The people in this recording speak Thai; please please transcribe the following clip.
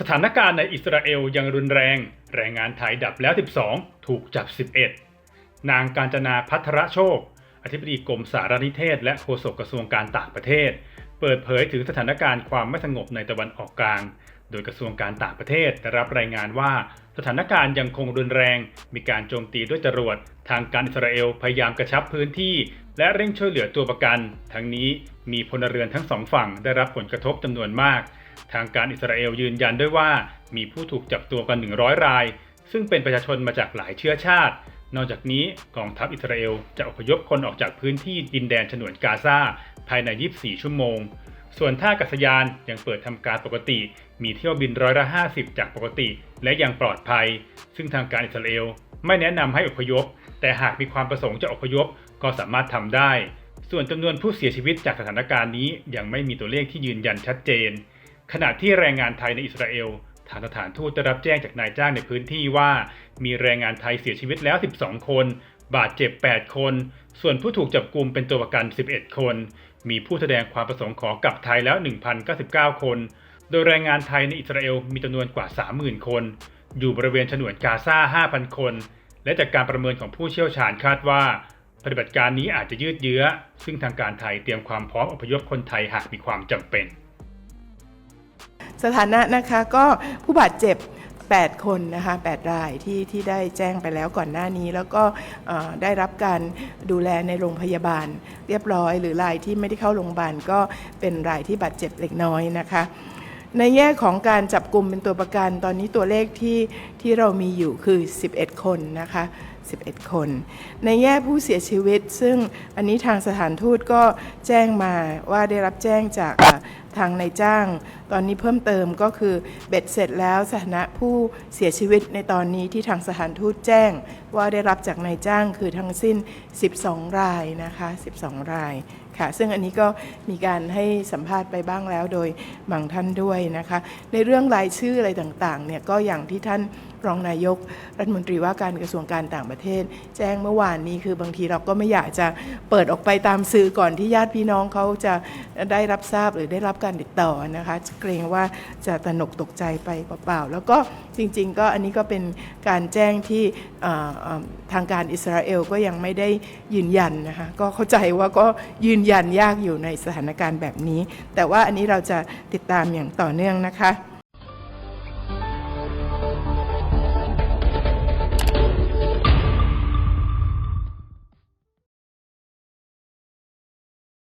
สถานการณ์ในอิสราเอลยังรุนแรง แรงงานไทยดับแล้ว 12 ถูกจับ 11 นางการจนาพัทรโชค อธิบดีกรมสารนิเทศ และโฆษกกระทรวงการต่างประเทศ เปิดเผยถึงสถานการณ์ความไม่สงบในตะวันออกกลาง โดยกระทรวงการต่างประเทศได้รับรายงานว่า สถานการณ์ยังคงรุนแรง มีการโจมตีด้วยจรวด ทางการอิสราเอลพยายามกระชับพื้นที่ และเร่งช่วยเหลือตัวประกัน ทั้งนี้มีพลเรือนทั้งสองฝั่งได้รับผลกระทบจำนวนมาก ทางการอิสราเอลยืนยันด้วยว่า มีผู้ถูกจับตัวกัน 100 ราย ซึ่งเป็นประชาชนมาจากหลายเชื้อชาติ นอกจากนี้กองทัพอิสราเอลจะอพยพคนออกจากพื้นที่ดินแดนฉนวนกาซาภายใน 24 ชั่วโมง ส่วนท่าอากาศยานยังเปิดทำการปกติ มีเที่ยวบินร้อยละ 50 จากปกติ และยังปลอดภัย ซึ่งทางการอิสราเอลไม่แนะนำให้อพยพ แต่หากมีความประสงค์จะอพยพก็สามารถทำได้ ส่วนจำนวนผู้เสียชีวิตจากสถานการณ์นี้ยังไม่มีตัวเลขที่ยืนยันชัดเจน ขณะที่แรงงานไทยในอิสราเอลทางสถานทูตได้รับแจ้งจากนายจ้างในพื้นที่ว่า มีแรงงานไทยเสียชีวิตแล้ว 12 คน บาดเจ็บ 8 คน ส่วนผู้ถูกจับกลุ่มเป็นตัวประกัน 11 คน มีผู้แสดงความประสงค์ขอกลับไทยแล้ว 1,099 คน โดยแรงงานไทยในอิสราเอลมีจำนวนกว่า 30,000 คน อยู่บริเวณฉนวนกาซา 5,000 คน และจากการประเมินของผู้เชี่ยวชาญคาดว่า ปฏิบัติการนี้อาจจะยืดเยื้อ ซึ่งทางการไทยเตรียมความพร้อมอพยพคนไทยหากมีความจำเป็น สถานะนะคะก็ผู้บาดเจ็บ 8 คนนะคะ8รายที่ที่ได้แจ้งไปแล้วก่อนหน้านี้ แล้วก็ได้รับการดูแลในโรงพยาบาล เรียบร้อย หรือรายที่ไม่ได้เข้าโรงพยาบาลก็เป็นรายที่บาดเจ็บเล็กน้อยนะคะในแง่ของการจับกลุ่มเป็นตัวประกันตอนนี้ตัวเลขที่ที่เรามีอยู่คือ 11 คนนะคะ 11 คน ในแง่ผู้เสียชีวิต ซึ่งอันนี้ทางสถานทูตก็แจ้งมาว่าได้รับแจ้งจากทางนายจ้าง ตอนนี้เพิ่มเติมก็คือเบ็ดเสร็จแล้วสถานะผู้เสียชีวิตในตอนนี้ที่ทางสถานทูตแจ้ง ว่าได้รับจากนายจ้างคือทั้งสิ้น 12 รายนะคะ 12 ราย ค่ะซึ่งอันนี้ก็มีการให้สัมภาษณ์ไปบ้างแล้วโดยบางท่านด้วยนะคะ ในเรื่องรายชื่ออะไรต่างๆเนี่ยก็อย่างที่ท่านรองนายกรัฐมนตรีว่าการกระทรวงการต่างประเทศ แจ้งเมื่อวานนี้คือบางทีเราก็ไม่อยากจะเปิดออกไปตามสื่อก่อนที่ญาติพี่น้องเขาจะได้รับทราบหรือได้รับการติดต่อนะคะเกรงว่าจะตนกตกใจไปเปล่าๆแล้วก็ จริง ๆ ก็อันนี้ก็เป็นการแจ้งที่ทางการอิสราเอลก็ยังไม่ได้ยืนยันนะคะก็เข้าใจว่าก็ยืนยันยากอยู่ในสถานการณ์แบบนี้ แต่ว่าอันนี้เราจะติดตามอย่างต่อเนื่องนะคะ